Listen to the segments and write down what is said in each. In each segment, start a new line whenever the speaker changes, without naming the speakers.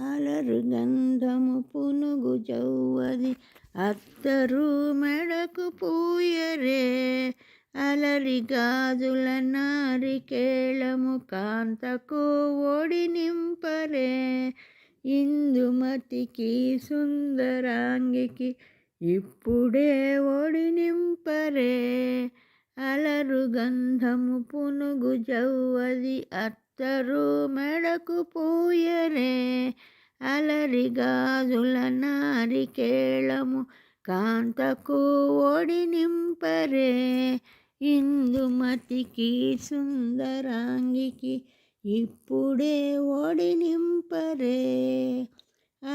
అలరు గంధము పునుగు చౌవది అత్తరు మెడకు పూయరే. అలరి గాజుల నారికేళము కాంతకు ఓడి నింపరే. ఇందుమతికి సుందరాంగికి ఇప్పుడే ఓడి నింపరే. అలరు గంధము పునుగు జవ్వది అత్తరు మెడకు పూయరే అలరి గాజుల నారికేళము కాంతకు ఓడి నింపరే. ఇందుమతికి సుందరాంగికి ఇప్పుడే ఓడి నింపరే.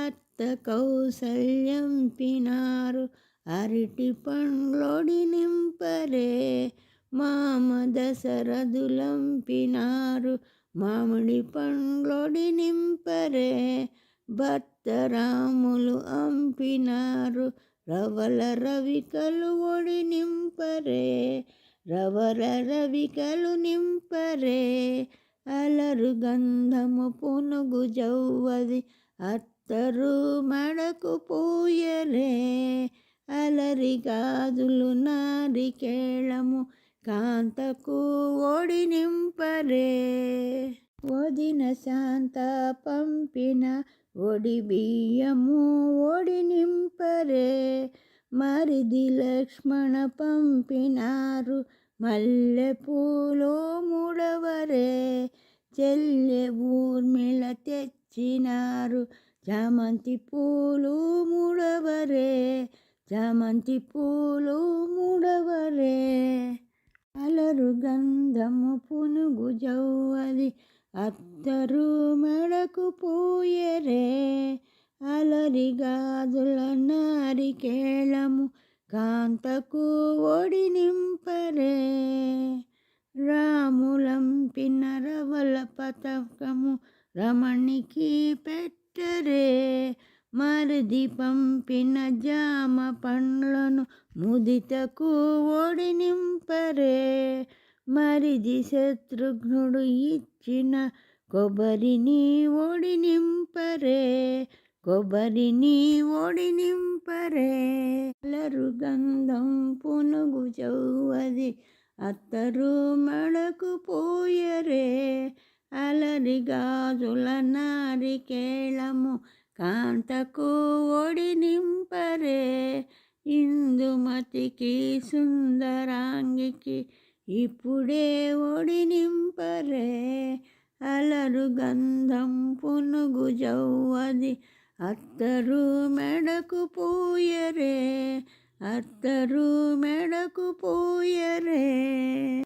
అత్త కౌసల్యం పినారు అరటి పండ్లోడి నింపరే. మామ దశరథులంపినారు మామిడి పండ్లోడి నింపరే భర్తరాములు అంపినారు. రవల రవికలు ఒడి నింపరే రవల రవికలు నింపరే. అలరు గంధము పునుగు జవ్వది అత్తరు మడకు పూయరే అలరి గాజులు నారికేళము కాంతకు ఓడి నింపరే. ఓదిన శాంత పంపిన ఒడి బియ్యము ఓడి నింపరే. మరిది లక్ష్మణ పంపినారు మల్లె పూలో ముడవరే. చెల్లె ఊర్మిళ తెచ్చినారు చామంతి పూలు ముడవరే. చామంతి పూలు ముడవరే. అత్తరు గంధము పునుగు జౌవలి అత్తరు మెడకు పూయరే. అలరి గాజుల నారికేళము కాంతకు ఒడి నింపరే. రాములంపిన రవల పతకము రమణికి పెట్టరే. మరిది పంపిన జామ పండ్లను ముదితకు ఓడి మరిది శత్రుఘ్నుడు ఇచ్చిన కొబ్బరిని ఓడి నింపరే కొబ్బరిని ఓడి నింపరే. అలరు గంధం పునుగు చౌవది అత్తరు మడకు పోయరే. అలరి గాజుల నారికేళము కాంతకు ఓడి నింపరే. ఇందుమతికి సుందరాంగికి ఇప్పుడే ఒడి నింపరే అలరు గంధం పునుగు జౌవది అత్తరు మెడకు పోయరే అత్తరు మెడకు పోయరే.